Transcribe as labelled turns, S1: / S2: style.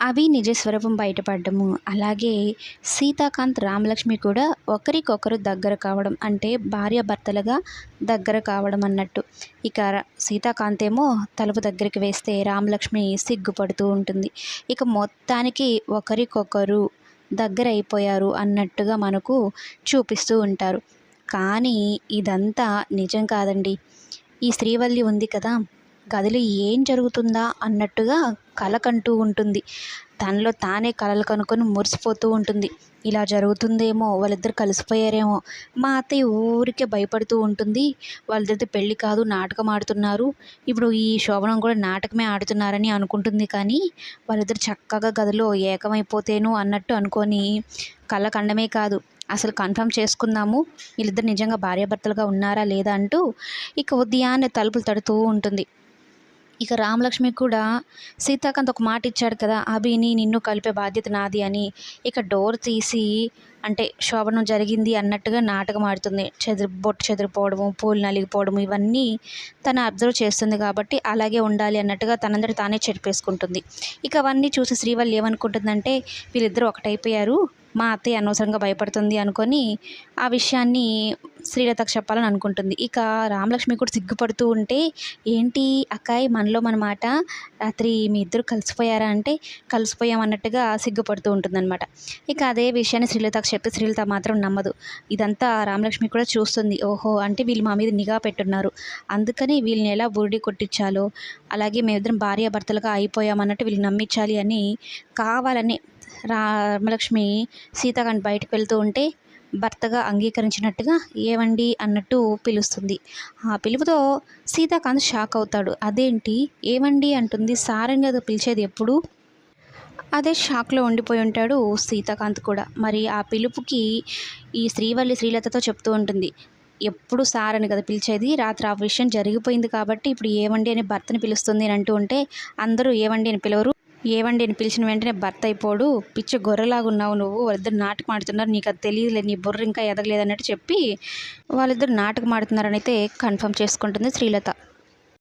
S1: అవి నిజస్వరూపం బయటపడడము. అలాగే సీతాకాంత్ రామలక్ష్మి కూడా ఒకరికొకరు దగ్గర కావడం అంటే భార్యాభర్తలుగా దగ్గర కావడం అన్నట్టు. ఇక సీతాకాంత్ ఏమో తలుపు దగ్గరికి వేస్తే రామలక్ష్మి సిగ్గుపడుతూ ఉంటుంది. ఇక మొత్తానికి ఒకరికొకరు దగ్గర అయిపోయారు అన్నట్టుగా మనకు చూపిస్తూ ఉంటారు. కానీ ఇదంతా నిజం కాదండి. ఈ శ్రీవల్లి ఉంది కదా గదిలో ఏం జరుగుతుందా అన్నట్టుగా కల కంటూ ఉంటుంది. తనలో తానే కలలు కనుక్కొని మురిసిపోతూ ఉంటుంది. ఇలా జరుగుతుందేమో వాళ్ళిద్దరు కలిసిపోయారేమో. మా అత్తయ్య ఊరికే భయపడుతూ ఉంటుంది. వాళ్ళిద్దరిది పెళ్ళి కాదు నాటకం ఆడుతున్నారు. ఇప్పుడు ఈ శోభనం కూడా నాటకమే ఆడుతున్నారని అనుకుంటుంది కానీ వాళ్ళిద్దరు చక్కగా గదిలో ఏకమైపోతేను అన్నట్టు అనుకొని కళ్ళకండమే కాదు. అసలు కన్ఫర్మ్ చేసుకుందాము. వీళ్ళిద్దరు నిజంగా భార్యాభర్తలుగా ఉన్నారా లేదా అంటూ ఇక ఉదయాన్నే తలుపులు తడుతూ ఉంటుంది. ఇక రామలక్ష్మి కూడా సీతాకాంత్ ఒక మాట ఇచ్చాడు కదా అభిని నిన్ను కలిపే బాధ్యత నాది అని. ఇక డోర్ తీసి అంటే శోభనం జరిగింది అన్నట్టుగా నాటకం ఆడుతుంది. చెదిరి బొట్టు చెదిరిపోవడము పూలు నలిగిపోవడం ఇవన్నీ తను అబ్జర్వ్ చేస్తుంది కాబట్టి అలాగే ఉండాలి అన్నట్టుగా తనందరి తానే చెరిపేసుకుంటుంది. ఇక అవన్నీ చూసి శ్రీవల్లి ఏమనుకుంటుందంటే వీళ్ళిద్దరూ ఒకటైపోయారు మా అత్తయ్య అనవసరంగా భయపడుతుంది అనుకొని ఆ విషయాన్ని శ్రీలతకు చెప్పాలని అనుకుంటుంది. ఇక రామలక్ష్మి కూడా సిగ్గుపడుతూ ఉంటే ఏంటి అక్కాయ్ మనలో మన మాట రాత్రి మీ ఇద్దరు కలిసిపోయారా? అంటే కలిసిపోయాం అన్నట్టుగా సిగ్గుపడుతూ ఉంటుందన్నమాట. ఇక అదే విషయాన్ని శ్రీలతకు చెప్పి శ్రీలత మాత్రం నమ్మదు. ఇదంతా రామలక్ష్మి కూడా చూస్తుంది. ఓహో అంటే వీళ్ళు మా మీద నిఘా పెట్టున్నారు. అందుకని వీళ్ళని ఎలా బురిడి కొట్టించాలో అలాగే మేమిద్దరం భార్యాభర్తలుగా అయిపోయామన్నట్టు వీళ్ళని నమ్మించాలి అని కావాలని రామలక్ష్మి సీతాకాంత్ బయటకు వెళ్తూ ఉంటే భర్తగా అంగీకరించినట్టుగా ఏవండి అన్నట్టు పిలుస్తుంది. ఆ పిలుపుతో సీతాకాంత్ షాక్ అవుతాడు. అదేంటి? ఏవండి అంటుంది. సారని కదా పిలిచేది ఎప్పుడు? అదే షాక్లో ఉండిపోయి ఉంటాడు సీతాకాంత్ కూడా. మరి ఆ పిలుపుకి ఈ శ్రీవల్లి శ్రీలతతో చెప్తూ ఉంటుంది. ఎప్పుడు సార్ అని కదా పిలిచేది? రాత్రి ఆ విషయం జరిగిపోయింది కాబట్టి ఇప్పుడు ఏవండి అని భర్తని పిలుస్తుంది అని అంటూ ఉంటే అందరూ ఏవండి అని పిలవరు. ఏవండి అని పిలిచిన వెంటనే భర్త అయిపోడు. పిచ్చి గొర్రెలాగా ఉన్నావు నువ్వు. వాళ్ళిద్దరు నాటకం ఆడుతున్నారు. నీకు అది తెలియదులే. నీ బుర్ర ఇంకా ఎదగలేదు అన్నట్టు చెప్పి వాళ్ళిద్దరు నాటకం ఆడుతున్నారని అయితే కన్ఫర్మ్ చేసుకుంటుంది శ్రీలత.